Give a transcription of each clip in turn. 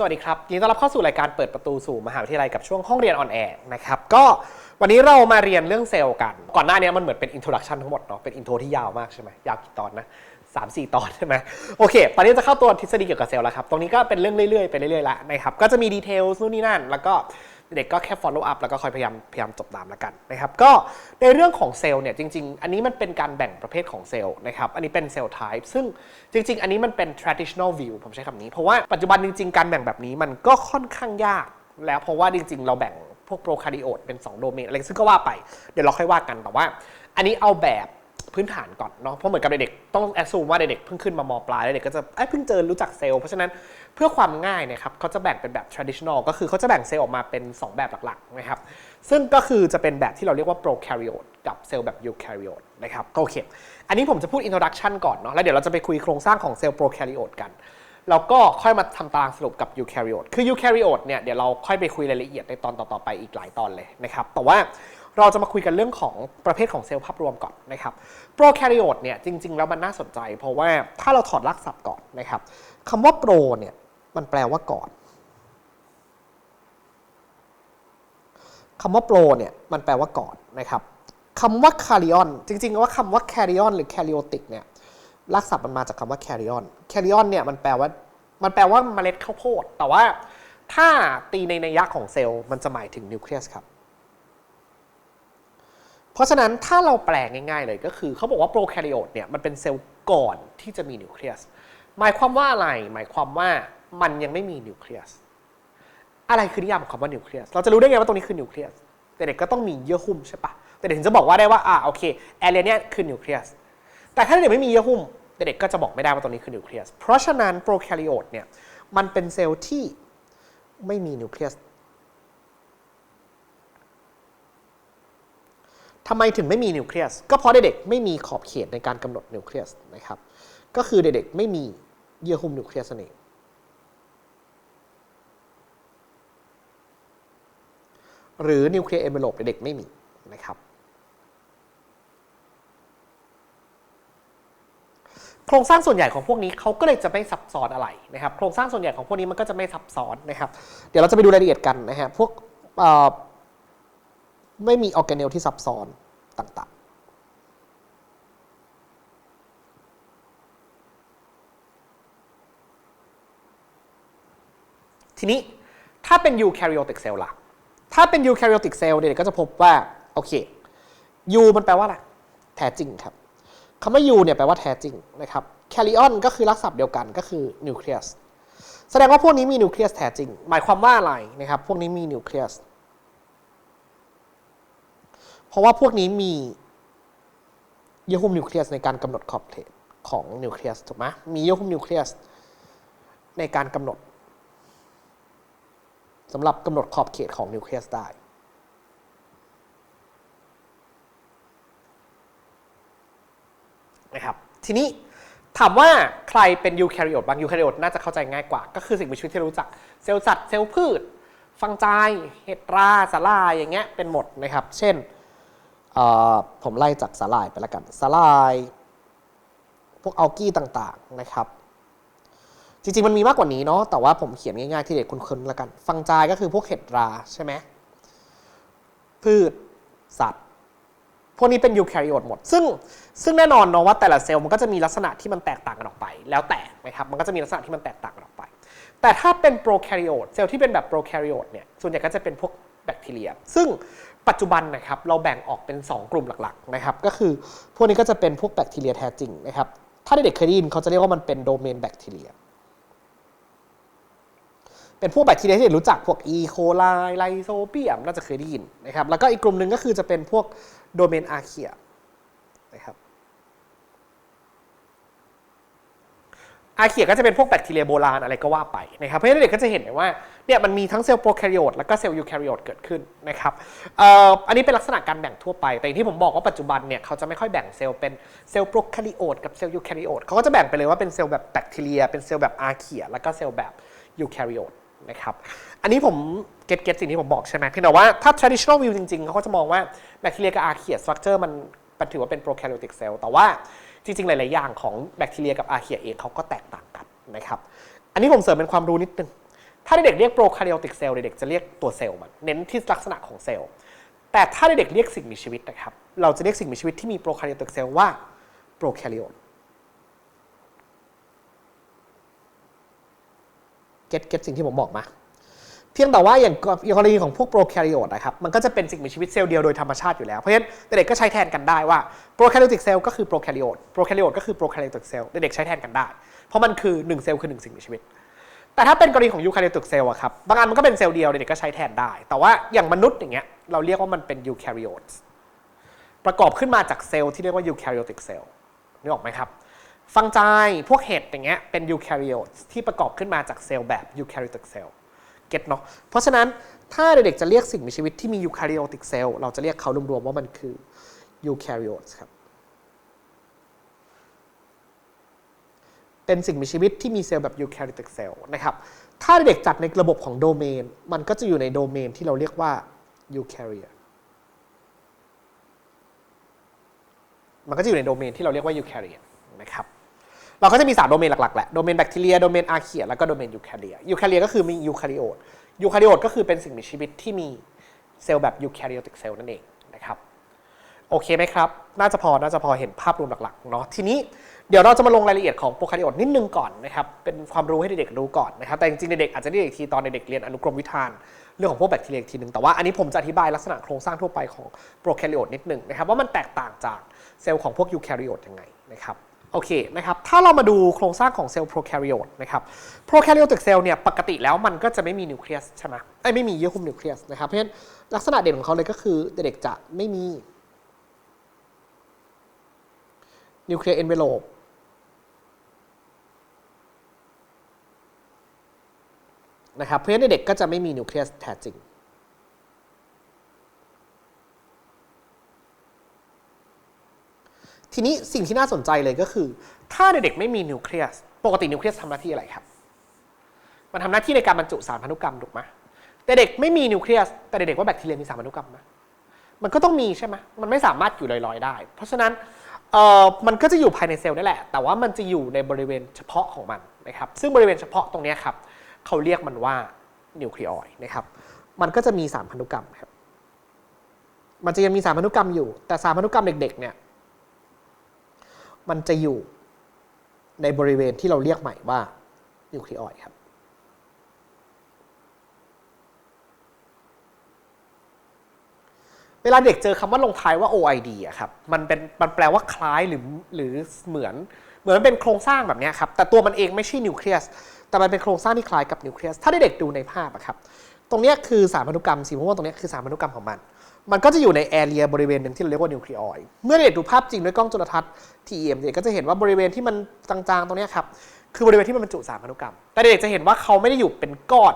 สวัสดีครับยินดีต้อนรับเข้าสู่รายการเปิดประตูสู่มหาวิทยาลัยกับช่วงห้องเรียนออนแอร์นะครับก็วันนี้เรามาเรียนเรื่องเซลล์กัน ก่อนหน้านี้มันเหมือนเป็นอินโทรดักชันทั้งหมดเนาะเป็นอินโทรที่ยาวมากใช่ไหมยาวกี่ตอนนะสามสี่ตอนใช่ไหมโอเค ตอนนี้จะเข้าตัวทฤษฎีเกี่ยวกับเซลล์แล้วครับ ตรงนี้ก็เป็นเรื่องเรื่อยๆไปเรื่อยๆแล้วนะครับก็จะมีดีเทลนู่นนี่นั่น แล้วก็ เด็กก็แค่ follow up แล้วก็คอยพยายามพยายามจบตามแล้วกันนะครับ ก็ในเรื่องของเซลล์เนี่ยจริง ๆ อันนี้มันเป็นการแบ่งประเภทของเซลล์นะครับ อันนี้เป็นเซลล์ type ซึ่งจริง ๆ อันนี้มันเป็น traditional view ผมใช้คำนี้ เพราะว่าปัจจุบันจริง ๆ การแบ่งแบบนี้มันก็ค่อนข้างยาก แล้วเพราะว่าจริง ๆ เราแบ่งพวกโปรคาริโอตเป็น 2 โดเมนอะไรซึ่งก็ว่าไป เดี๋ยวเราค่อยว่ากันแต่ว่า อันนี้เอาแบบพื้นฐานก่อนเนาะเพราะเหมือนกับเด็กๆต้องแอสซูมว่าเด็กๆเพิ่งขึ้นมามปลายแล้วเด็กก็จะเพิ่งเจอรู้จักเซลล์เพราะฉะนั้น พื่อความง่ายนะครับเขาจะแบ่งเป็นแบบ traditional ก็คือเขาจะแบ่งเซลล์ออกมาเป็น 2 แบบหลักๆนะครับซึ่งก็คือจะเป็นแบบที่เราเรียกว่า prokaryote กับเซลล์แบบ eukaryote นะครับโอเค อันนี้ผมจะพูด introduction ก่อนเนาะแล้วเดี๋ยวเราจะไปคุยโครงสร้างของเซลล์ prokaryote กันแล้วก็ค่อยมาทำตารางสรุปกับ eukaryote คือ eukaryote เนี่ยเดี๋ยวเราค่อยไปคุยรายละเอียดในตอนต่อๆไปอีกหลายตอนเลยนะครับแต่ว่าเราจะมาคุยกันเรื่องของประเภทของเซลล์ภาพรวมก่อนนะครับ prokaryote เนี่ยจริง ๆ แล้วมันน่าสนใจ เพราะว่าถ้าเราถอดรากศัพท์ก่อนนะครับคำว่า pro เนี่ย มันแปลว่าก่อนคำว่า pro เนี่ยมันแปลว่าก่อนนะครับคำว่า carrion จริงๆว่าคำว่า carrion หรือ karyotic เนี่ยรากศัพท์มันมาจากคำว่า carrion carrion เนี่ยมันแปลว่ามันแปลว่าเมล็ดข้าวโพด แต่ว่าถ้าตีในนัยยะของเซลล์มันจะหมายถึงนิวเคลียสครับ เพราะฉะนั้นถ้าเราแปลง่ายๆเลยก็คือเขาบอกว่าโปรแคริโอตเนี่ยมันเป็นเซลล์ก่อนที่จะมีนิวเคลียส หมายความว่าอะไร หมายความว่า มันยังไม่มีนิวเคลียสอะไรคือนิยามของคำว่านิวเคลียสเราจะรู้ได้ไงว่าตรงนี้คือนิวเคลียสแต่เด็กก็ต้องมีเยื่อหุ้มใช่ปะแต่เด็กถึงจะบอกว่าได้ว่าอ่าโอเคแอเรียเนี้ยคือนิวเคลียสแต่ถ้าเด็กไม่มีเยื่อหุ้มเด็กก็จะบอกไม่ได้ว่าตรงนี้คือนิวเคลียสเพราะฉะนั้นโปรแคริโอตเนี่ยมันเป็นเซลล์ที่ไม่มีนิวเคลียสทำไมถึงไม่มีนิวเคลียส ก็เพราะเด็กๆไม่มีขอบเขตในการกำหนดนิวเคลียสนะครับ ก็คือเด็กๆไม่มีเยื่อหุ้มนิวเคลียสนั่นเอง หรือนิวเคลียร์เอเมโลปเด็กไม่มีนะครับ โครงสร้างส่วนใหญ่ของพวกนี้เขาก็เลยจะไม่ซับซ้อนอะไรนะครับ โครงสร้างส่วนใหญ่ของพวกนี้มันก็จะไม่ซับซ้อนนะครับ เดี๋ยวเราจะไปดูรายละเอียดกันนะฮะพวกไม่มีออร์แกเนลที่ซับซ้อนต่างๆ ทีนี้ถ้าเป็น eukaryotic cell ล่ะ ถ้าเป็น eukaryotic cell เด็กก็จะพบว่า โอเค u มันแปลว่าอะไรแท้จริงครับคำว่า u เนี่ยแปลว่าแท้จริงนะครับ carrion ก็คือลักษณะเดียวกันก็คือ nucleus แสดงว่าพวกนี้มีนิวเคลียสแท้จริง หมายความว่าอะไรนะครับพวกนี้มีนิวเคลียสเพราะว่าพวกนี้มีเยื่อหุ้มนิวเคลียสในการกำหนดขอบเขตของนิวเคลียสถูกไหมมีเยื่อหุ้มนิวเคลียสในการกำหนด สำหรับกำหนดขอบเขตของนิวเคลียสได้นะครับทีนี้ถามว่าใครเป็นยูแคริโอตบางยูแคริโอตน่าจะเข้าใจง่ายกว่า ก็คือสิ่งมีชีวิตที่รู้จักเซลล์สัตว์เซลล์พืช ฟังใจเห็ดราสาลายอย่างเงี้ยเป็นหมดนะครับ เช่นผมไล่จากสาลายไปแล้วกันสาลาย พวกอัลกี้ต่างๆนะครับ จริงๆ มันมีมากกว่านี้เนาะแต่ว่าผมเขียนง่ายๆ ที่เด็กคุ้นๆล้วกัน ฟังจายก็คือพวกเห็ดราใช่ไหมพืชสัตว์ พวกนี้เป็นยูแคริโอตหมด ซึ่งซึ่งแน่นอนเนาะว่าแต่ละเซลล์มันก็จะมีลักษณะที่มันแตกต่างกันออกไป แล้วแต่นะครับมันก็จะมีลักษณะที่มันแตกต่างกันออกไป แต่ถ้าเป็นโปรแคริโอตเซลล์ที่เป็นแบบโปรแคริโอตเนี่ยส่วนใหญ่ก็จะเป็นพวกแบคทีเรีย ซึ่งปัจจุบันนะครับเราแบ่งออกเป็น 2 กลุ่มหลักๆนะครับก็คือพวกนี้ก็จะเป็นพวกแบคทีเรียแท้จริงนะครับถ้าเด็กๆเคยได้ยินเขาจะเรียกว่ามันเป็นโดเมนแบคทีเรีย เป็นพวกแบคทีเรียที่เด็กรู้จักพวกอีโคไลไลโซเปียมน่าจะเคยได้ยินนะครับ แล้วก็อีกกลุ่มหนึ่งก็คือจะเป็นพวกโดเมนอาเคียนะครับอาเคียก็จะเป็นพวกแบคทีเรียโบราณอะไรก็ว่าไปนะครับเพราะฉะนั้นเด็กก็จะเห็นได้ว่าเนี่ยมันมีทั้งเซลล์โปรแคริโอตแล้วก็เซลล์ยูแคริโอตเกิดขึ้นนะครับเอ่ออันนี้เป็นลักษณะการแบ่งทั่วไป แต่ที่ผมบอกว่าปัจจุบันเนี่ยเขาจะไม่ค่อยแบ่งเซลล์เป็นเซลล์โปรแคริโอตกับเซลล์ยูแคริโอตเขาก็จะแบ่งไปเลยว่าเป็นเซลล์แบบแบคทีเรียเป็นเซลล์แบบอาเคียแล้วก็เซลล์แบบยูแคริโอต นะครับ อันนี้ผมเก็ตเก็ตสิ่งที่ผมบอกใช่ไหมเพียงแต่ว่าถ้า traditional view จริงๆเขาก็จะมองว่าแบคทีเรียกับอาร์เคีย structure มันมันถือว่าเป็น prokaryotic cell แต่ว่าจริงๆ หลาย ๆ อย่างของแบคทีเรียกับอาร์เคียเองเขาก็แตกต่างกันนะครับ อันนี้ผมเสริมเป็นความรู้นิดนึง ถ้าเด็กเรียกโปรคาริโอติกเซลล์เด็กจะเรียกตัวเซลล์มัน เน้นที่ลักษณะของเซลล์ แต่ถ้าเด็กเรียกสิ่งมีชีวิตนะครับ เราจะเรียกสิ่งมีชีวิตที่มีโปรคาริโอติกเซลล์ว่าโปรแคริโอต เก็ตเก็ตสิ่งที่ผมบอกมา เพียงแต่ว่าอย่างกรณีของพวกโปรแคริโอตนะครับ มันก็จะเป็นสิ่งมีชีวิตเซลล์เดียวโดยธรรมชาติอยู่แล้ว เพราะฉะนั้นเด็กๆก็ใช้แทนกันได้ว่าโปรแคริโอติกเซลล์ก็คือโปรแคริโอตโปรแคริโอตก็คือโปรแคริโอติกเซลล์เด็กๆใช้แทนกันได้ เพราะมันคือ1เซลล์คือ1สิ่งมีชีวิต แต่ถ้าเป็นกรณีของยูคาริโอติกเซลล์อะครับ บางอันมันก็เป็นเซลล์เดียวเด็กๆก็ใช้แทนได้ แต่ว่าอย่างมนุษย์อย่างเงี้ยเราเรียกว่ามันเป็นยูแคริโอตประกอบขึ้นมาจากเซลล์ที่เรียกว่ายูแคริโอติกเซลล์นึกออกไหมครับ ฟังใจพวกเห็ดอย่างเงี้ยเป็นยูแคริโอตที่ประกอบขึ้นมาจากเซลล์แบบยูแคริโอติกเซลล์เก็ตเนาะเพราะฉะนั้นถ้าเด็กๆจะเรียกสิ่งมีชีวิตที่มียูคาริโอติกเซลล์เราจะเรียกเขารวมๆว่ามันคือยูแคริโอตครับเป็นสิ่งมีชีวิตที่มีเซลล์แบบยูแคริโอติกเซลล์นะครับถ้าเด็กจัดในระบบของโดเมน มันก็จะอยู่ในโดเมนที่เราเรียกว่ายูแคริโอมันก็จะอยู่ในโดเมนที่เราเรียกว่ายูแคริโอนะครับ เราก็จะมี 3 โดเมนหลักๆแหละ โดเมนแบคทีเรีย โดเมนอาร์เคียแล้วก็โดเมนยูแคริยูแคริก็คือมียูคาริโอต ยูคาริโอตก็คือเป็นสิ่งมีชีวิตที่มีเซลล์แบบยูแคริโอติกเซลล์นั่นเองนะครับ โอเคไหมครับ น่าจะพอ น่าจะพอเห็นภาพรวมหลักๆ เนาะ ทีนี้เดี๋ยวเราจะมาลงรายละเอียดของโปรคาริโอตนิดนึงก่อนนะครับ เป็นความรู้ให้เด็กๆรู้ก่อนนะครับ แต่จริงๆ เด็กๆอาจจะได้อีกทีตอนเด็กๆเรียนอนุกรมวิธานเรื่องของพวกแบคทีเรียอีกทีหนึ่งแต่ว่าอันนี้ผมจะอธิบายลักษณะโครงสร้างทั่วไปของโปรแคริโอตนิดหนึ่งนะครับว่ามันแตกต่างจากเซลล์ของพวกยูแคริโอตยังไงนะครับ โอเคนะครับ ถ้าเรามาดูโครงสร้างของเซลล์โปรแคริโอตนะครับ โปรแคริโอติกเซลล์เนี่ยปกติแล้วมันก็จะไม่มีนิวเคลียสใช่ไหมไอ้ไม่มีเยื่อหุ้มนิวเคลียสนะครับ เพราะฉะนั้นลักษณะเด่นของเขาเลยก็คือเด็กๆจะไม่มีนิวเคลียร์เอนเวโลปนะครับ เพราะฉะนั้นเด็กก็จะไม่มีนิวเคลียสแท้จริง ทีนี้สิ่งที่น่าสนใจเลยก็คือ ถ้าเด็กๆไม่มีนิวเคลียส ปกตินิวเคลียสทำหน้าที่อะไรครับ มันทำหน้าที่ในการบรรจุสารพันธุกรรมถูกไหมแต่เด็กไม่มีนิวเคลียส แต่เด็กๆว่าแบคทีเรียมีสารพันธุกรรมไหมมันก็ต้องมีใช่ไหมมันไม่สามารถอยู่ลอยๆได้ เพราะฉะนั้นเอ่อมันก็จะอยู่ภายในเซลล์นี่แหละ แต่ว่ามันจะอยู่ในบริเวณเฉพาะของมันนะครับ ซึ่งบริเวณเฉพาะตรงนี้ครับเขาเรียกมันว่านิวเคลียอยนะครับ มันก็จะมีสารพันธุกรรมครับ มันจะยังมีสารพันธุกรรมอยู่ แต่สารพันธุกรรมเด็กๆเนี่ย มันจะอยู่ในบริเวณที่เราเรียกใหม่ว่านิวเคลียอยครับเวลาเด็กเจอคำว่าลงท้ายว่า OID อะครับ มันเป็น มันแปลว่าคล้ายหรือ หรือเหมือน เหมือนเป็นโครงสร้างแบบนี้ครับ แต่ตัวมันเองไม่ใช่นิวเคลียส แต่มันเป็นโครงสร้างที่คล้ายกับนิวเคลียส ถ้าได้เด็กดูในภาพอะครับ ตรงนี้คือสารพันธุกรรมสีม่วงตรงนี้คือสารพันธุกรรมของมัน มันก็จะอยู่ในแอเรียบริเวณหนึ่งที่เราเรียกว่านิวเคลียอยเมื่อเด็กดูภาพจริงด้วยกล้องจุลทรรศน์ TEM เด็กก็จะเห็นว่าบริเวณที่มันจางๆ ตรงนี้ครับ คือบริเวณที่มันบรรจุสารพันธุกรรม แต่เด็กจะเห็นว่าเขาไม่ได้อยู่เป็นก้อน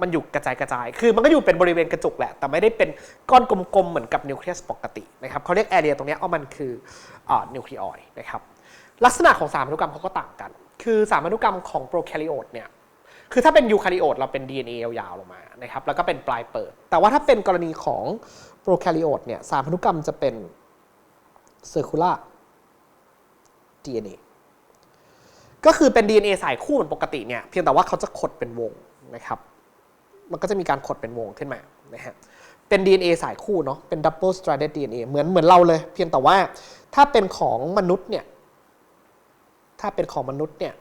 มันอยู่กระจายกระจาย คือมันก็อยู่เป็นบริเวณกระจุกแหละ แต่ไม่ได้เป็นก้อนกลมๆ เหมือนกับนิวเคลียสปกตินะครับเขาเรียกแอเรียตรงนี้ยว่ามันคือนิวเคลียอยนะครับ ลักษณะของสารพันธุกรรมเขาก็ต่างกัน คือสารพันธุกรรมของโปรแคริโอตเนี่ยคือถ้าเป็นยูคาริโอตเราเป็น DNA ยาวๆลงมานะครับแล้วก็เป็นปลายเปิด แต่ว่าถ้าเป็นกรณีของ โปรแคริโอตเนี่ยสารพันธุกรรมจะเป็นเซอร์คูลา DNA ก็คือเป็น DNA สายคู่เหมือนปกติเนี่ยเพียงแต่ว่าเขาจะขดเป็นวงนะครับ มันก็จะมีการขดเป็นวงขึ้นมานะฮะเป็น DNA สายคู่เนาะเป็น double stranded DNA เหมือนเหมือนเราเลย เพียงแต่ว่าถ้าเป็นของมนุษย์เนี่ยถ้าเป็นของมนุษย์เนี่ย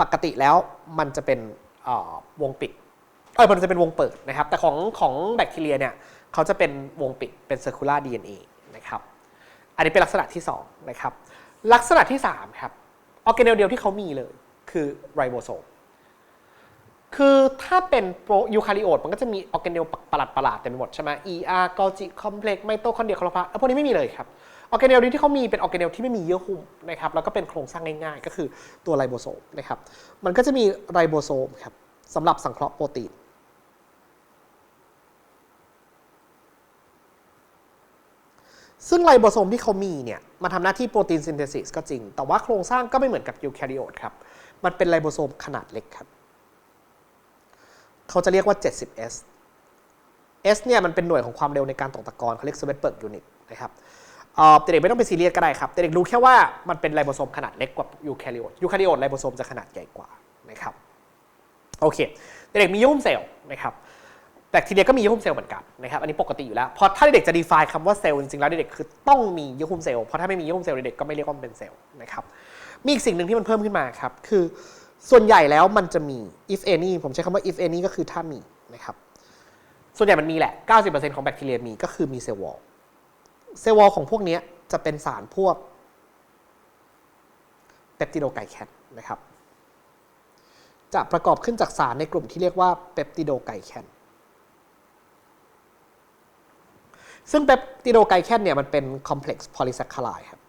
ปกติแล้วมันจะเป็นวงปิด เออมันจะเป็นวงเปิดนะครับ แต่ของของแบคทีเรียเนี่ยเขาจะเป็นวงปิดเป็น circular DNA นะครับ อันนี้เป็นลักษณะที่2นะครับ ลักษณะที่3ครับออร์แกเนลเดียวที่เขามีเลยคือไรโบโซม คือถ้าเป็นโปรยูคาริโอตมันก็จะมีออร์แกเนลประหลาดประหลาดเต็มไปหมดใช่ไหม ER กอจิคอมเพล็กซ์ไมโตคอนเดรียคลอโรพลาสต์พวกนี้ไม่มีเลยครับออร์แกเนลที่เขามีเป็นออร์แกเนลที่ไม่มีเยื่อหุ้มนะครับแล้วก็เป็นโครงสร้างง่ายๆ ก็คือตัวไรโบโซมนะครับมันก็จะมีไรโบโซมครับสำหรับสังเคราะห์โปรตีน ซึ่งไรโบโซมที่เขามีเนี่ยมันทำหน้าที่โปรตีนซินเทซิสก็จริง แต่ว่าโครงสร้างก็ไม่เหมือนกับยูแคริโอตครับ มันเป็นไรโบโซมขนาดเล็กครับ เขาจะเรียกว่า 70S S เนี่ยมันเป็นหน่วยของความเร็วในการตกตะกอนเขาเรียก s w e t b e r g unit นะครับเอ่อแต่เด็กไม่ต้องไปซีเรียสก็ได้ครับแต่เด็กรู้แค่ว่ามันเป็นไรโบโซมขนาดเล็กกว่ายูแคริโอตยูแคริโอตไรโบโซมจะขนาดใหญ่กว่านะครับ โอเค เด็กๆมียื่มเซลล์นะครับ แบคทีเรียก็มีเยื่อหุ้มเซลล์เหมือนกันนะครับอันนี้ปกติอยู่แล้วพราะถ้าเด็กจะ define คำว่าเซลล์จริงๆแล้วเด็กคือต้องมีเยื่อหุ้มเซลล์เพราะถ้าไม่มีเยื่อหุ้มเซลล์เด็กก็ไม่เรียกว่ามันเป็นเซลล์นะครับมีอีกสิ่งหนึ่งที่มันเพิ่มขึ้นมาครับคือส่วนใหญ่แล้วมันจะมี if any ผมใช้คำว่า if any ก็คือถ้ามีนะครับส่วนใหญ่มันมีแหละ 90%ของแบคทีเรียมีก็คือมีเซลล์วอลเซลล์วอลของพวกนี้จะเป็นสารพวกเปปติโดไกแคนนะครับจะประกอบขึ้นจากสารในกลุ่มที่เรียกว่าเปปติโดไกแคน ซึ่งเปปติโดไกแคนเนี่ยมันเป็นคอมเพล็กซ์โพลีแซคคาไลครับ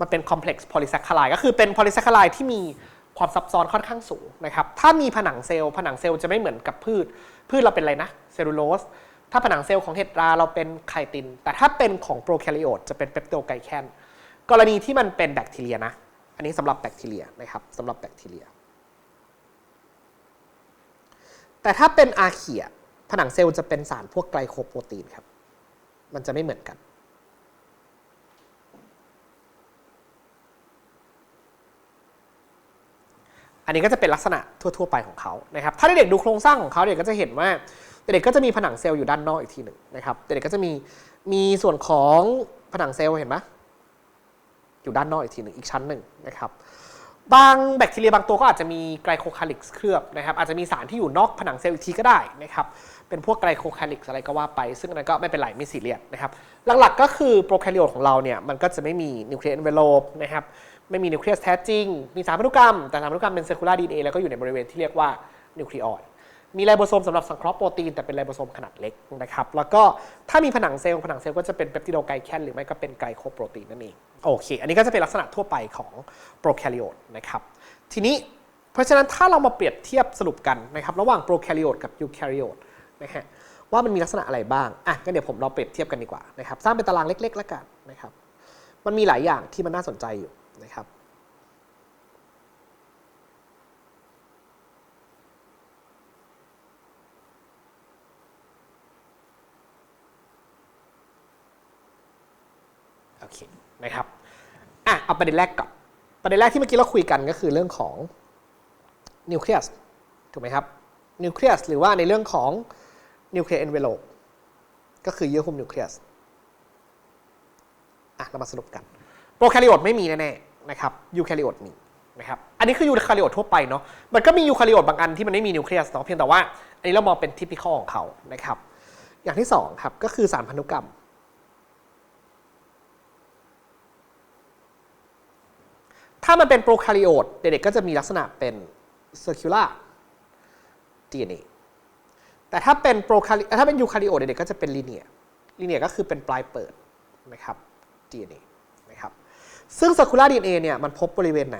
มันเป็นคอมเพล็กซ์โพลีแซคคาไลก็คือเป็นโพลีแซคคาไลที่มีความซับซ้อนค่อนข้างสูงนะครับ ถ้ามีผนังเซลล์ผนังเซลล์จะไม่เหมือนกับพืช พืชเราเป็นอะไรนะ เซลลูโลส ถ้าผนังเซลล์ของเห็ดราเราเป็นไคติน แต่ถ้าเป็นของโปรแคริโอตจะเป็นเปปโตไกแคน กรณีที่มันเป็นแบคทีเรียนะ อันนี้สำหรับแบคทีเรียนะครับสำหรับแบคทีเรีย แต่ถ้าเป็นอาเขียผนังเซลล์จะเป็นสารพวกไกลโคโปรตีนครับ มันจะไม่เหมือนกัน อันนี้ก็จะเป็นลักษณะทั่ว ๆ ไปของเขานะครับ ถ้าเด็กดูโครงสร้างของเขาเด็กก็จะเห็นว่าเด็กก็จะมีผนังเซลล์อยู่ด้านนอกอีกทีหนึ่งนะครับเด็กก็จะมีมีส่วนของผนังเซลล์เห็นไหมอยู่ด้านนอกอีกทีหนึ่งอีกชั้นหนึ่งนะครับ บางแบคทีเรียบางตัวก็อาจจะมีไกลโคคาลิกเคลือบนะครับอาจจะมีสารที่อยู่นอกผนังเซลล์อีกทีก็ได้นะครับเป็นพวกไกลโคคาลิกอะไรก็ว่าไป ซึ่งอันนั้นก็ไม่เป็นไรไม่สีเรียสนะครับหลักๆก็คือโปรแคริโอตของเราเนี่ยมันก็จะไม่มีนิวเคลียร์เอนเวลโลปนะครับไม่มีนิวเคลียสแท้จริง มีสารพันธุกรรม แต่สารพันธุกรรมเป็นเซลคูลาร์ดีเอแล้วก็อยู่ในบริเวณที่เรียกว่านิวคลีออด มีไรโบโซมสำหรับสังเคราะห์โปรตีนแต่เป็นไรโบโซมขนาดเล็กนะครับ แล้วก็ถ้ามีผนังเซลล์ผนังเซลล์ก็จะเป็นเปปติโดไกแคนหรือไม่ก็เป็นไกลโคโปรตีนนั่นเองโอเค อันนี้ก็จะเป็นลักษณะทั่วไปของโปรแคริโอตนะครับทีนี้เพราะฉะนั้นถ้าเรามาเปรียบเทียบสรุปกันนะครับระหว่างโปรแคริโอตกับยูแคริโอตนะฮะว่ามันมีลักษณะอะไรบ้างอะก็เดี๋ยวผมเราเปรียบเทียบกันดีกว่านะครับสร้างเป็นตารางเล็กๆแล้วกันนะครับมันมีหลายอย่างที่มันน่าสนใจอยู่นะครับ โอเคนะครับอะเอาประเด็นแรกก่อนประเด็นแรกที่เมื่อกี้เราคุยกันก็คือเรื่องของนิวเคลียสถูกไหมครับนิวเคลียสหรือว่าในเรื่องของนิวเคลียร์เอนเวลโลก็คือเยื่อหุ้มนิวเคลียสอะเรามาสรุปกันโปรแคริโอตไม่มีแน่ๆนะครับยูแคริโอตมีนะครับอันนี้คือยูแคริโอตทั่วไปเนาะมันก็มียูแคริโอตบางอันที่มันไม่มีนิวเคลียสเนาะเพียงแต่ว่าอันนี้เรามองเป็นทิพิคอของเขานะครับอย่างที่สองครับก็คือสารพันธุกรรม ถ้ามันเป็นโปรแคริโอตเด็กๆก็จะมีลักษณะเป็น circular DNA แต่ถ้าเป็นโปรแคริถ้าเป็นยูแคริโอตเด็กๆก็จะเป็นลีเนียลีเนียก็คือเป็นปลายเปิดนะครับ DNA นะครับซึ่ง circular DNA เนี่ยมันพบบริเวณไหน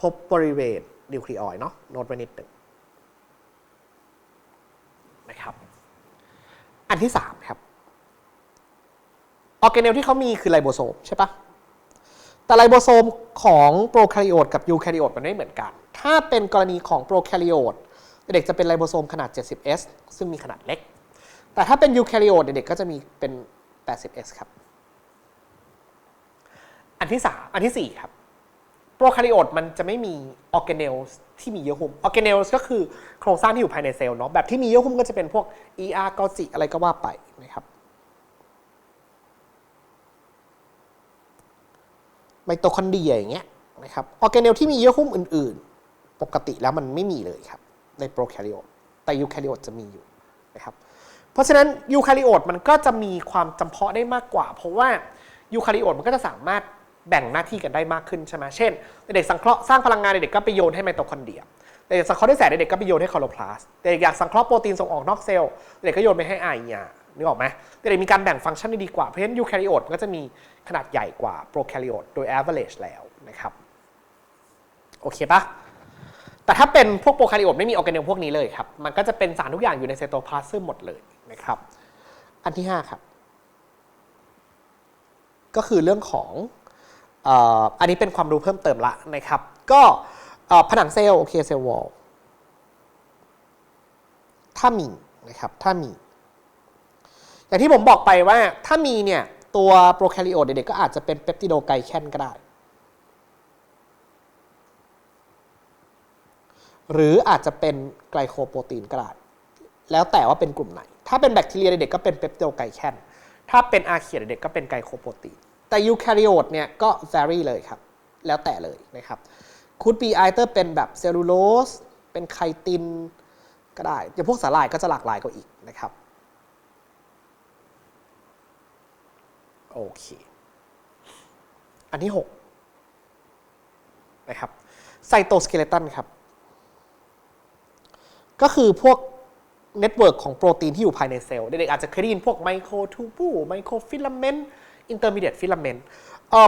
พบบริเวณนิวคลีออยเนาะโน้ตไว้นิดหนึ่งนะครับอันที่ 3 ครับออร์แกเนลที่เขามีคือไลโบโซมใช่ปะ แต่ไลโบโซมของโปรแคริโอตกับยูแคริโอตมันไม่เหมือนกัน ถ้าเป็นกรณีของโปรแคริโอตเด็กจะเป็นไลโบโซมขนาด 70S ซึ่งมีขนาดเล็ก แต่ถ้าเป็นยูแคริโอตเด็กก็จะมีเป็น 80S ครับ อันที่ 3 อันทีสี่4 ครับ โปรแคริโอตมันจะไม่มีออร์แกเนลที่มีเยื่อหุ้มออร์แกเนลก็คือโครงสร้างที่อยู่ภายในเซลล์เนาะ แบบที่มีเยื่อหุ้มก็จะเป็นพวก ER กอจิอะไรก็ว่าไปนะครับ ไมโตคอนเดรียอย่างเงี้ยนะครับออร์แกเนลที่มีเยื่อหุ้มอื่น ๆ ปกติแล้วมันไม่มีเลยครับในโปรแคริโอตแต่ยูแคริโอตจะมีอยู่นะครับเพราะฉะนั้นยูแคริโอตมันก็จะมีความจำเพาะได้มากกว่า เพราะว่ายูแคริโอตมันก็จะสามารถแบ่งหน้าที่กันได้มากขึ้นใช่ไหมเช่นเด็กสังเคราะห์สร้างพลังงานเด็กก็ไปโยนให้ไมโตคอนเดรียเด็กสังเคราะห์ด้วยแสงเด็กก็ไปโยนให้คลอโรพลาสต์เด็กอยากสังเคราะห์โปรตีนส่งออกนอกเซลล์เด็กก็โยนไปให้ไอเอ นึกออกไหมเด็กมีการแบ่งฟังก์ชันที่ดีกว่า เพราะฉะนั้นยูแคริโอตมันก็จะมีขนาดใหญ่กว่าโปรแคริโอตโดย average แล้วนะครับ โอเคปะแต่ถ้าเป็นพวกโปรแคริโอตไม่มีออร์แกเนลพวกนี้เลยครับ มันก็จะเป็นสารทุกอย่างอยู่ในไซโตพลาสมหมดเลยนะครับ อันที่ 5 ครับ ก็คือเรื่องของอ,อันนี้เป็นความรู้เพิ่มเติมละนะครับ ก็ผนังเซลล์โอเคเซลล์วอลถ้ามีนะครับ ถ้ามี อย่างที่ผมบอกไปว่าถ้ามีเนี่ยตัวโปรแคริโอตเด็กๆก็อาจจะเป็นเปปติโดไกแคนก็ได้ หรืออาจจะเป็นไกลโคโปรตีนก็ได้ แล้วแต่ว่าเป็นกลุ่มไหน ถ้าเป็นแบคทีเรียเด็กๆก็เป็นเปปติโดไกแคนถ้าเป็นอาเคียเด็กๆก็เป็นไกลโคโปรตีน แต่ยูแคริโอตเนี่ยก็ vary เลยครับ แล้วแต่เลยนะครับคูดปีไอเตอร์เป็นแบบเซลลูโลสเป็นไคตินก็ได้อย่างพวกสาหร่ายก็จะหลากหลายกว่าอีกนะครับ โอเค อันที่6นะครับไซโตสเกเลตันครับ ก็คือพวกเน็ตเวิร์กของโปรตีนที่อยู่ภายในเซลล์ เด็กๆอาจจะเคยได้ยินพวกไมโครทูบูไมโครฟิลาเมนต์อินเตอร์มีเดียตฟิลาเมนต์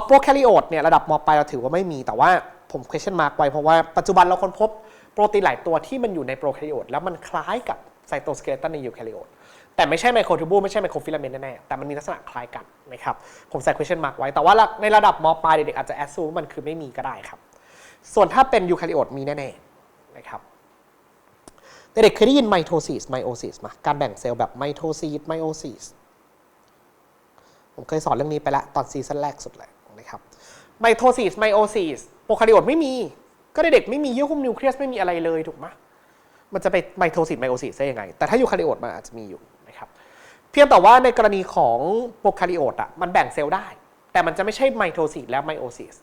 โปรแคริโอตเนี่ยระดับมปลายเราถือว่าไม่มี แต่ว่าผม question mark ไว้เพราะว่าปัจจุบันเราค้นพบโปรตีนหลายตัวที่มันอยู่ในโปรแคริโอตแล้วมันคล้ายกับไซโตสเกเลตันในยูแคริโอต แต่ไม่ใช่ไมโครทูบูไม่ใช่ไมโครฟิลาเมนต์แน่ๆแต่มันมีลักษณะคล้ายกันนะครับผมใส่ question mark ไว้แต่ว่าในระดับมปลายเด็กๆอาจจะ assume ว่ามันคือไม่มีก็ได้ครับ ส่วนถ้าเป็นยูแคริโอตมีแน่ๆนะครับเด็กๆเคยได้ยินไมโทซิสไมโอซิสมาการแบ่งเซลล์แบบไมโทซิสไมโอซิสผมเคยสอนเรื่องนี้ไปแล้วตอนซีซั่นแรกสุดเลยนะครับไมโทซิสไมโอซิสโปรคาริโอตไม่มี ก็เด็กๆไม่มีเยื่อหุ้มนิวเคลียสไม่มีอะไรเลยถูกไหมมันจะไปไมโทซิสไมโอซิสได้ยังไง แต่ถ้ายูคาริโอตมันอาจจะมีอยู่ เพียงแต่ว่าในกรณีของโปรคาริโอตอะมันแบ่งเซลล์ได้ แต่มันจะไม่ใช่ไมโทซิสและไมโอซิส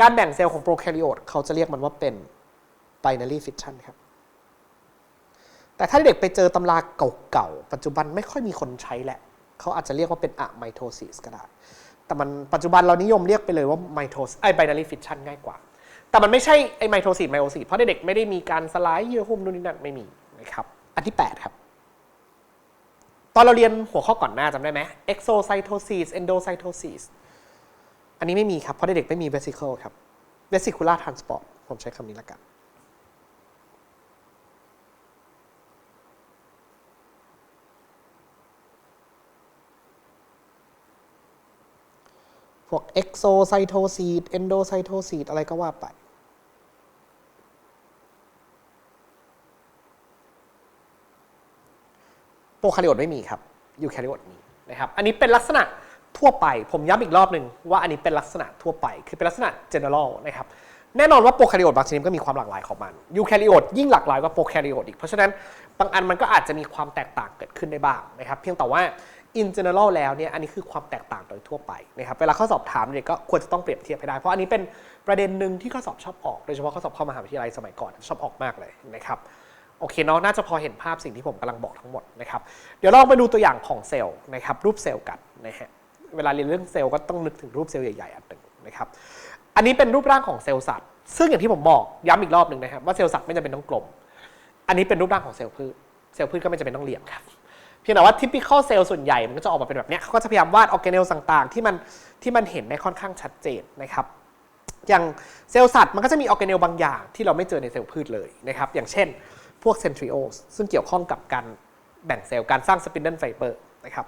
การแบ่งเซลล์ของโปรแคริโอตเขาจะเรียกมันว่าเป็น binary fission ครับ แต่ถ้าเด็กไปเจอตำราเก่าๆ ปัจจุบันไม่ค่อยมีคนใช้แหละ เขาอาจจะเรียกว่าเป็นอะไมโทซิสก็ได้ แต่มันปัจจุบันเรานิยมเรียกไปเลยว่าไมโทสไอ binary fission ง่ายกว่า แต่มันไม่ใช่ไอไมโทซิสไมโอซิสเพราะเด็กๆไม่ได้มีการสลายเยื่อหุ้มนู่นนี่นั่นไม่มีนะครับ อันที่ 8 ครับ ตอนเราเรียนหัวข้อก่อนหน้าจำได้ไหม exocytosis endocytosis อันนี้ไม่มีครับ เพราะเด็กๆไม่มี vesicle ครับ vesicular transport ผมใช้คำนี้ละกัน พวก exocytosis endocytosis อะไรก็ว่าไป โปรคาริโอตไม่มีครับยูแคริโอตมีนะครับอันนี้เป็นลักษณะทั่วไป ผมย้ำอีกรอบหนึ่งว่าอันนี้เป็นลักษณะทั่วไป คือเป็นลักษณะ general นะครับแน่นอนว่าโปรแคริโอตบางชนิดก็มีความหลากหลายของมันยูแคริโอตยิ่งหลากหลายกว่าโปรแคริโอตอีก เพราะฉะนั้นบางอันมันก็อาจจะมีความแตกต่างเกิดขึ้นได้บ้างนะครับเพียงแต่ว่า in general แล้วเนี่ยอันนี้คือความแตกต่างโดยทั่วไปนะครับเวลาข้อสอบถามเนี่ยก็ควรจะต้องเปรียบเทียบให้ได้ เพราะอันนี้เป็นประเด็นหนึ่งที่ข้อสอบชอบออกโดยเฉพาะข้อสอบเข้ามหาวิทยาลัยสมัยก่อนชอบออกมากเลยนะครับ โอเคเนาะน่าจะพอเห็นภาพสิ่งที่ผมกำลังบอกทั้งหมดนะครับเดี๋ยวลองไปดูตัวอย่างของเซลล์นะครับรูปเซลล์กันนะฮะเวลาเรียนเรื่องเซลล์ก็ต้องนึกถึงรูปเซลล์ใหญ่ๆอันหนึ่งนะครับอันนี้เป็นรูปร่างของเซลล์สัตว์ซึ่งอย่างที่ผมบอกย้ำอีกรอบหนึ่งนะครับว่าเซลล์สัตว์ไม่จำเป็นต้องกลม อันนี้เป็นรูปร่างของเซลล์พืชเซลล์พืชก็ไม่จำเป็นต้องเหลี่ยมครับเพียงแต่ว่า typical เซลล์ส่วนใหญ่มันก็จะออกมาเป็นแบบเนี้ยเขาก็จะพยายามวาดออร์แกเนลต่างๆ ที่มันที่มันเห็นได้ค่อนข้างชัดเจนนะครับอย่างเซลล์สัตว์มันก็จะมีออร์แกเนลบางอย่างที่เราไม่เจอในเซลล์พืชเลยนะครับอย่างเช่น วกเซนทริโอสซึ่งเกี่ยวข้องกับการแบ่งเซลล์การสร้างสปินเดิลไฟเบอร์นะครับ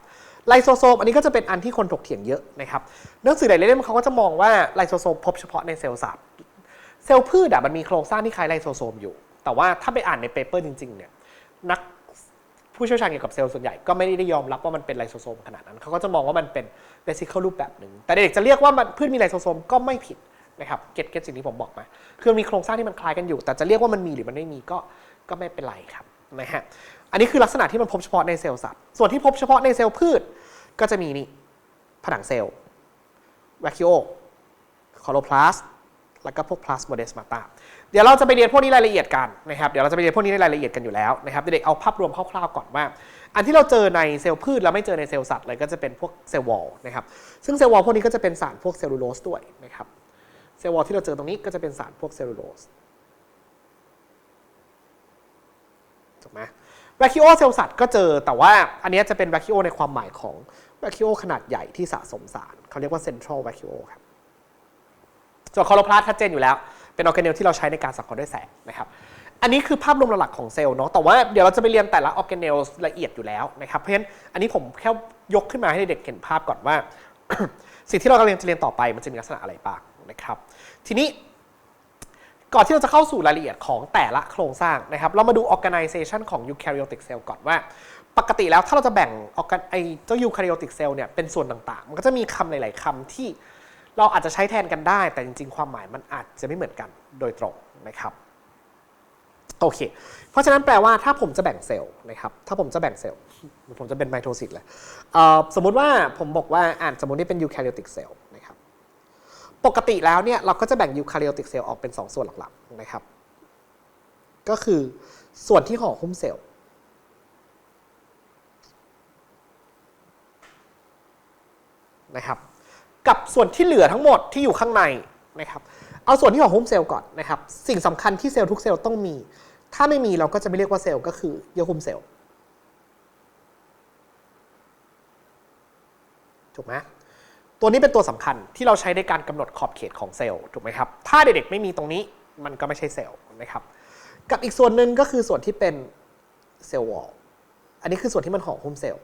ไลโซโซมอันนี้ก็จะเป็นอันที่คนถกเถียงเยอะนะครับหนังสือหลายเล่มเขาก็จะมองว่าไลโซโซมพบเฉพาะในเซลล์สัตว์เซลล์พืชอะมันมีโครงสร้างที่คล้ายไลโซโซมอยู่ แต่ว่าถ้าไปอ่านในเปเปอร์จริงๆเนี่ยนักผู้เชี่ยวชาญเกี่ยวกับเซลล์ส่วนใหญ่ก็ไม่ได้ยอมรับว่ามันเป็นไลโซโซมขนาดนั้น เขาก็จะมองว่ามันเป็นเบสิครูปแบบหนึ่ง แต่เด็กจะเรียกว่ามันพืชมีไลโซโซมก็ไม่ผิดนะครับ เก็ตเก็ตสิ่งที่ผมบอกมา คือมีโครงสร้างที่มันคล้ายกันอยู่ แต่จะเรียกว่ามันมีหรือมันไม่มีก็ ก็ไม่เป็นไรครับนะฮะอันนี้คือลักษณะที่มันพบเฉพาะในเซลล์สัตว์ส่วนที่พบเฉพาะในเซลล์พืช ก็จะมีนี่ผนังเซลล์แวคิโอคอโลพลาสแล้วก็พวกพลาสโมเดสมาตาเดี๋ยวเราจะไปเรียนพวกนี้รายละเอียดกันนะครับเดี๋ยวเราจะไปเรียนพวกนี้ในรายละเอียดกันอยู่แล้วนะครับเด็กๆเอาภาพรวมคร่าวๆก่อนว่า อันที่เราเจอในเซลล์พืชแล้วไม่เจอในเซลล์สัตว์เลยก็จะเป็นพวกเซลล์วอลนะครับซึ่งเซลล์วอลพวกนี้ก็จะเป็นสารพวกเซลลูโลสด้วยนะครับเซลล์วอลที่เราเจอตรงนี้ก็จะเป็นสารพวกเซลลูโลส ถูกไหมแวคิโอเซลล์สัตว์ก็เจอแต่ว่าอันนี้จะเป็นแวคิโอในความหมายของแวคิโอขนาดใหญ่ที่สะสมสารเขาเรียกว่าเซ็นทรัลแวคิโอครับส่วนคอโลพลาสชัดเจนอยู่แล้ว เป็นออร์แกเนลที่เราใช้ในการสังเคราะห์ด้วยแสงนะครับอันนี้คือภาพรวมหลักของเซลล์เนาะแต่ว่าเดี๋ยวเราจะไปเรียนแต่ละออร์แกเนลละเอียดอยู่แล้วนะครับเพราะฉะนั้นอันนี้ผมแค่ยกขึ้นมาให้เด็กเห็นภาพก่อนว่า สิ่งที่เรากำลังจะเรียนต่อไปมันจะมีลักษณะอะไรบ้างนะครับ ทีนี้ ก่อนที่เราจะเข้าสู่รายละเอียดของแต่ละโครงสร้างนะครับ เรามาดู organization ของ eukaryotic cell ก่อนว่า ปกติแล้วถ้าเราจะแบ่งออกกันไอเจ้ายูคาริโอติกเซลเนี่ยเป็นส่วนต่างๆ มันก็จะมีคำหลาย ๆคำที่เราอาจจะใช้แทนกันได้ แต่จริง ๆ ความหมายมันอาจจะไม่เหมือนกันโดยตรงนะครับโอเค เพราะฉะนั้นแปลว่าถ้าผมจะแบ่งเซลล์นะครับ ถ้าผมจะแบ่งเซลล์ ผมจะเป็นไมโทซิสเลยเสมมุติว่าผมบอกว่าอ่านสมมตินี่เป็นยูแคริโอติกเซลล์ ปกติแล้วเนี่ยเราก็จะแบ่งยูคาริโอติกเซลล์ออกเป็น 2 ส่วนหลักๆนะครับ ก็คือส่วนที่ห่อหุ้มเซลล์นะครับกับส่วนที่เหลือทั้งหมดที่อยู่ข้างในนะครับเอาส่วนที่ห่อหุ้มเซลล์ก่อนนะครับสิ่งสำคัญที่เซลล์ทุกเซลล์ต้องมี ถ้าไม่มีเราก็จะไม่เรียกว่าเซลล์ก็คือเยื่อหุ้มเซลล์ถูกไหม ตัวนี้เป็นตัวสำคัญที่เราใช้ในการกำหนดขอบเขตของเซลล์ถูกไหมครับ ถ้าเด็กๆไม่มีตรงนี้มันก็ไม่ใช่เซลล์นะครับ กับอีกส่วนหนึ่งก็คือส่วนที่เป็นเซลล์วอลอันนี้คือส่วนที่มันห่อหุ้มเซลล์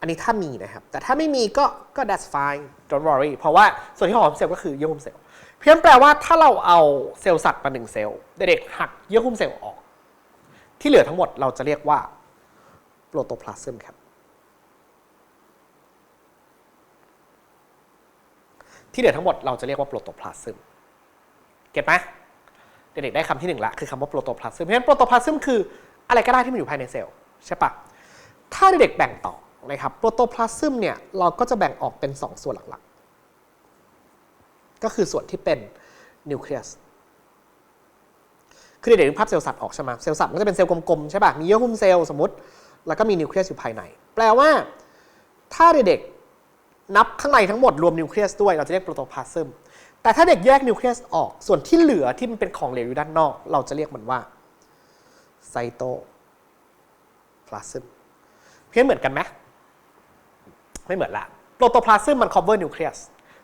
อันนี้ถ้ามีนะครับ แต่ถ้าไม่มีก็ก็ that's fine don't worry เพราะว่าส่วนที่ห่อหุ้มเซลล์ก็คือเยื่อหุ้มเซลล์ เพียงแปลว่าถ้าเราเอาเซลล์สัตว์มาหนึ่งเซลล์เด็กๆหักเยื่อหุ้มเซลล์ออก ที่เหลือทั้งหมดเราจะเรียกว่าโปรโตพลาสมครับ ที่เหลือทั้งหมดเราจะเรียกว่าโปรโตพลาสมเก็ตไหมเด็กๆได้คำที่หนึ่งละคือคำว่าโปรโตพลาสมเพราะฉะนั้นโปรโตพลาสมคืออะไรก็ได้ที่มันอยู่ภายในเซลล์ใช่ปะถ้าเด็กๆแบ่งต่อนะครับโปรโตพลาสมเนี่ยเราก็จะแบ่งออกเป็น 2 ส่วนหลักๆ ก็คือส่วนที่เป็นนิวเคลียสคือเด็กๆนึกภาพเซลล์สัตว์ออกใช่ไหมเซลล์สัตว์มันก็จะเป็นเซลล์กลมๆใช่ป่ะมีเยื่อหุ้มเซลล์สมมติ แล้วก็มีนิวเคลียสอยู่ภายใน แปลว่า ถ้าเด็กๆ นับข้างในทั้งหมดรวมนิวเคลียสด้วยเราจะเรียกโปรโตพลาสมแต่ถ้าเด็กแยกนิวเคลียสออกส่วนที่เหลือที่มันเป็นของเหลวอยู่ด้านนอก เราจะเรียกมันว่าไซโตพลาสมเพี้ยนเหมือนกันไหมไม่เหมือนละโปรโตพลาสมมัน cover นิวเคลียส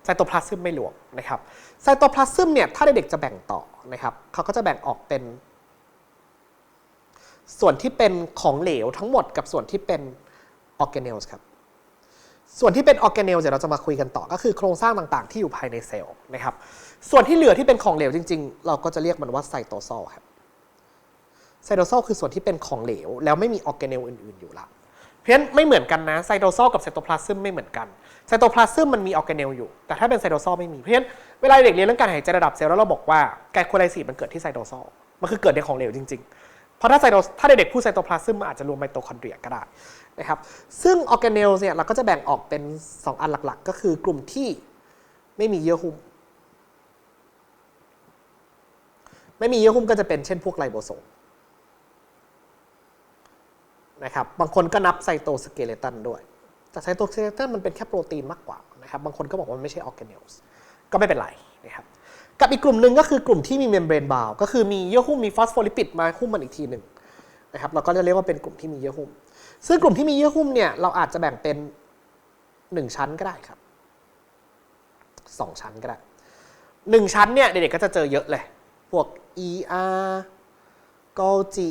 ไซโตพลาสมไม่รวมนะครับไซโตพลาสมเนี่ยถ้าเด็กๆจะแบ่งต่อนะครับเขาก็จะแบ่งออกเป็น ส่วนที่เป็นของเหลวทั้งหมดกับส่วนที่เป็นออร์แกเนลส์ครับ ส่วนที่เป็นออร์แกเนลเดี๋ยวเราจะมาคุยกันต่อ ก็คือโครงสร้างต่างๆ ที่อยู่ภายในเซลล์นะครับ ส่วนที่เหลือที่เป็นของเหลวจริง ๆ เราก็จะเรียกมันว่าไซโตโซลครับ ไซโตโซลคือส่วนที่เป็นของเหลว แล้วไม่มีออร์แกเนลอื่น ๆ อยู่ละ เพราะฉะนั้นไม่เหมือนกันนะไซโตโซลกับไซโตพลาสมไม่เหมือนกัน ไซโตพลาสมมันมีออร์แกเนลอยู่ แต่ถ้าเป็นไซโตโซลไม่มี เพราะฉะนั้นเวลาเด็กเรียนเรื่องการหายใจระดับเซลล์แล้วเราบอกว่าไกลโคไลซิสมันเกิดที่ไซโตโซล มันคือเกิดในของเหลวจริง ๆ ราะถ้าไซโตถ้าเด็กๆพูดไซโตพลาสมมันอาจจะรวมไมโตคอนเดรียก็ได้นะครับซึ่งออร์แกเนลเนี่ยเราก็จะแบ่งออกเป็น 2 อันหลักๆ ก็คือกลุ่มที่ไม่มีเยื่อหุ้ม ไม่มีเยื่อหุ้มก็จะเป็นเช่นพวกไลโบโซมนะครับบางคนก็นับไซโตสเกเลตันด้วย แต่ไซโตสเกเลตันมันเป็นแค่โปรตีนมากกว่านะครับบางคนก็บอกว่ามันไม่ใช่ออร์แกเนลส์ก็ไม่เป็นไรนะครับ กับอีกกลุ่มหนึ่งก็คือกลุ่มที่มีเมมเบรนบาวก็คือมีเยื่อหุ้มมีฟอสโฟลิปิดมาหุ้มมันอีกทีหนึ่งนะครับเราก็จะเรียกว่าเป็นกลุ่มที่มีเยื่อหุ้ม ซึ่งกลุ่มที่มีเยื่อหุ้มเนี่ยเราอาจจะแบ่งเป็น 1 ชั้นก็ได้ครับ 2 ชั้นก็ได้1ชั้นเนี่ยเด็กๆก็จะเจอเยอะเลย พวก ER Golgi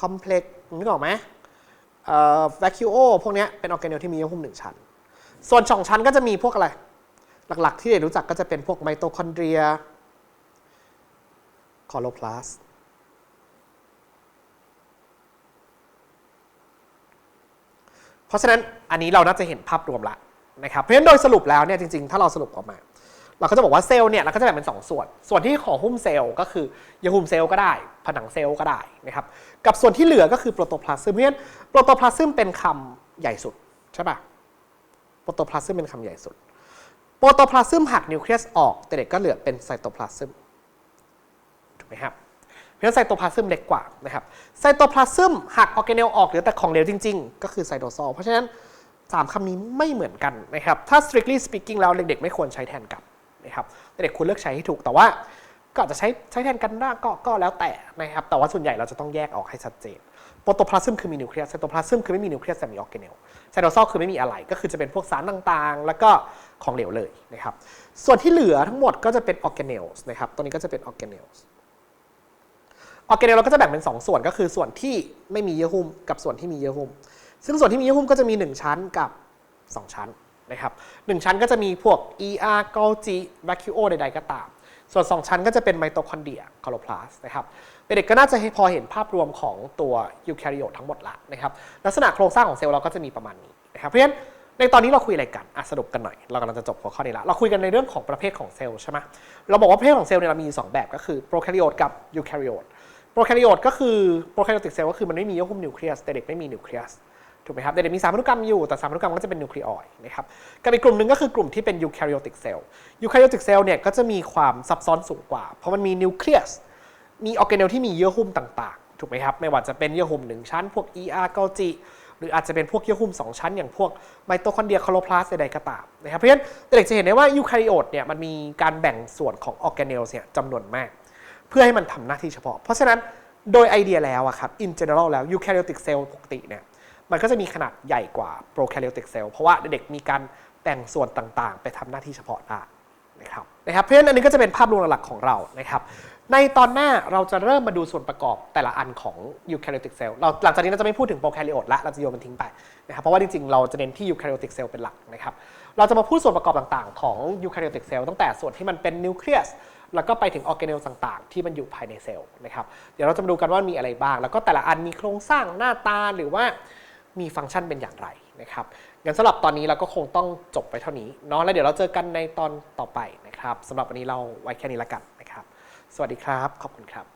คอมเพล็กซ์นึกออกไหมเอ่อแวคิโอพวกเนี้ยเป็นออร์แกเนลที่มีเยื่อหุ้มหนึ่งชั้น ส่วนสองชั้นก็จะมีพวกอะไร หลัก ๆ ที่เด็กรู้จักก็จะเป็นพวกไมโตคอนเดรียคอโลพลาสเพราะฉะนั้นอันนี้เราน่าจะเห็นภาพรวมละนะครับเพราะฉะนั้นโดยสรุปแล้วเนี่ยจริง ๆ ถ้าเราสรุปออกมา เราก็จะบอกว่าเซลล์เนี่ยเราก็จะแบ่งเป็น 2 ส่วน ส่วนที่ของหุ้มเซลล์ก็คือเยื่อหุ้มเซลล์ก็ได้ ผนังเซลล์ก็ได้นะครับกับส่วนที่เหลือก็คือโปรโตพลาสมเพราะฉะนั้นโปรโตพลาสมเป็นคำใหญ่สุดใช่ปะโปรโตพลาสมเป็นคำใหญ่สุด โปรโตพลาสมหักนิวเคลียสออกแต่เด็กก็เหลือเป็นไซโตพลาสมถูกไหมครับเพราะฉะนั้นไซโตพลาสมเล็กกว่านะครับไซโตพลาสมหักออร์แกเนลออกเหลือแต่ของเหลวจริง ๆ ก็คือไซโตโซลเพราะฉะนั้นสามคำนี้ไม่เหมือนกันนะครับถ้า strictly speaking แล้วเด็กๆไม่ควรใช้แทนกันนะครับแต่เด็กควรเลือกใช้ให้ถูกแต่ว่าก็อาจจะใช้ใช้แทนกันได้ก็ก็แล้วแต่นะครับแต่ว่าส่วนใหญ่เราจะต้องแยกออกให้ชัดเจน โปรโตพลาสมคือมีนิวเคลียสไซโตพลาสมคือไม่มีนิวเคลียสแต่มีออร์แกเนลไซโตโซลคือไม่มีอะไร ก็คือจะเป็นพวกสารต่างๆ แล้วก็ของเหลวเลยนะครับ ส่วนที่เหลือทั้งหมดก็จะเป็นออร์แกเนลนะครับ ตัวนี้ก็จะเป็นออร์แกเนลออร์แกเนลเราก็จะแบ่งเป็น 2 ส่วนก็คือส่วนที่ไม่มีเยื่อหุ้มกับส่วนที่มีเยื่อหุ้ม ซึ่งส่วนที่มีเยื่อหุ้มก็จะมี 1 ชั้นกับ 2 ชั้นนะครับหนึ่งชั้นก็จะมีพวก ER Golgi Vacuo ใดๆก็ตาม ส่วน 2 ชั้นก็จะเป็นไมโตคอนเดรียคลอโรพลาสนะครับเด็กก็น่าจะพอเห็นภาพรวมของตัวยูแคริโอตทั้งหมดละนะครับลักษณะโครงสร้างของเซลล์เราก็จะมีประมาณนี้นะครับเพราะฉะนั้นในตอนนี้เราคุยอะไรกันอะสรุปกันหน่อย เรากำลังจะจบหัวข้อนี้ละ เราคุยกันในเรื่องของประเภทของเซลล์ใช่ไหมเราบอกว่าประเภทของเซลล์เนี่ยเรามีอยู่สองแบบก็คือโปรแคริโอตกับยูแคริโอตโปรแคริโอตก็คือโปรแคริโอติกเซลล์ก็คือมันไม่มีเยื่อหุ้มนิวเคลียสแต่เด็กไม่มีนิวเคลียส ถูกไหมครับเด็กๆมีสารพันธุกรรมอยู่แต่สารพันธุกรรมก็จะเป็นนิวคลีออยด์นะครับกับอีกกลุ่มหนึ่งก็คือกลุ่มที่เป็นยูแคริโอติกเซลล์ยูแคริโอติกเซลล์เนี่ยก็จะมีความซับซ้อนสูงกว่า เพราะมันมีนิวเคลียสมีออร์แกเนลที่มีเยื่อหุ้มต่างๆ ถูกไหมครับ ไม่ว่าจะเป็นเยื่อหุ้มหนึ่งชั้น พวก ER เกาจิหรืออาจจะเป็นพวกเยื่อหุ้มสองชั้น อย่างพวกไมโตคอนเดรียคลอโรพลาสใดๆก็ตามนะครับ เพราะฉะนั้นเด็กจะเห็นได้ว่ายูแคริโอตเนี่ยมันมีการแบ่งส่วนของออร์แกเนลเนี่ยจำนวนมาก เพื่อให้มันทำหน้าที่เฉพาะ เพราะฉะนั้นโดยไอเดียแล้วอะครับ in general แล้ว eukaryotic cell ปกติเนี่ย มันก็จะมีขนาดใหญ่กว่า prokaryotic cell เพราะว่าเด็กๆมีการแบ่งส่วนต่างๆ ไปทำหน้าที่เฉพาะได้นะครับนะครับเพราะฉะนั้นอันนี้ก็จะเป็นภาพรวมหลักของเรานะครับ ในตอนหน้าเราจะเริ่มมาดูส่วนประกอบแต่ละอันของ eukaryotic cell เราหลังจากนี้เราจะไม่พูดถึง prokaryote ละเราจะโยนมันทิ้งไปนะครับเพราะว่าจริงๆ เราจะเน้นที่ eukaryotic cell เป็นหลักนะครับเราจะมาพูดส่วนประกอบต่างๆ ของ eukaryotic cell ตั้งแต่ส่วนที่มันเป็นนิวเคลียสแล้วก็ไปถึงออร์แกเนลต่างๆ ที่มันอยู่ภายในเซลล์นะครับเดี๋ยวเราจะมาดูกันว่ามีอะไรบ้าง แล้วก็แต่ละอันมีโครงสร้างหน้าตาหรือว่า มีฟังก์ชันเป็นอย่างไรนะครับงั้นสำหรับตอนนี้เราก็คงต้องจบไปเท่านี้เนาะแล้วเดี๋ยวเราเจอกันในตอนต่อไปนะครับสำหรับวันนี้เราไว้แค่นี้ละกันนะครับ สวัสดีครับ ขอบคุณครับ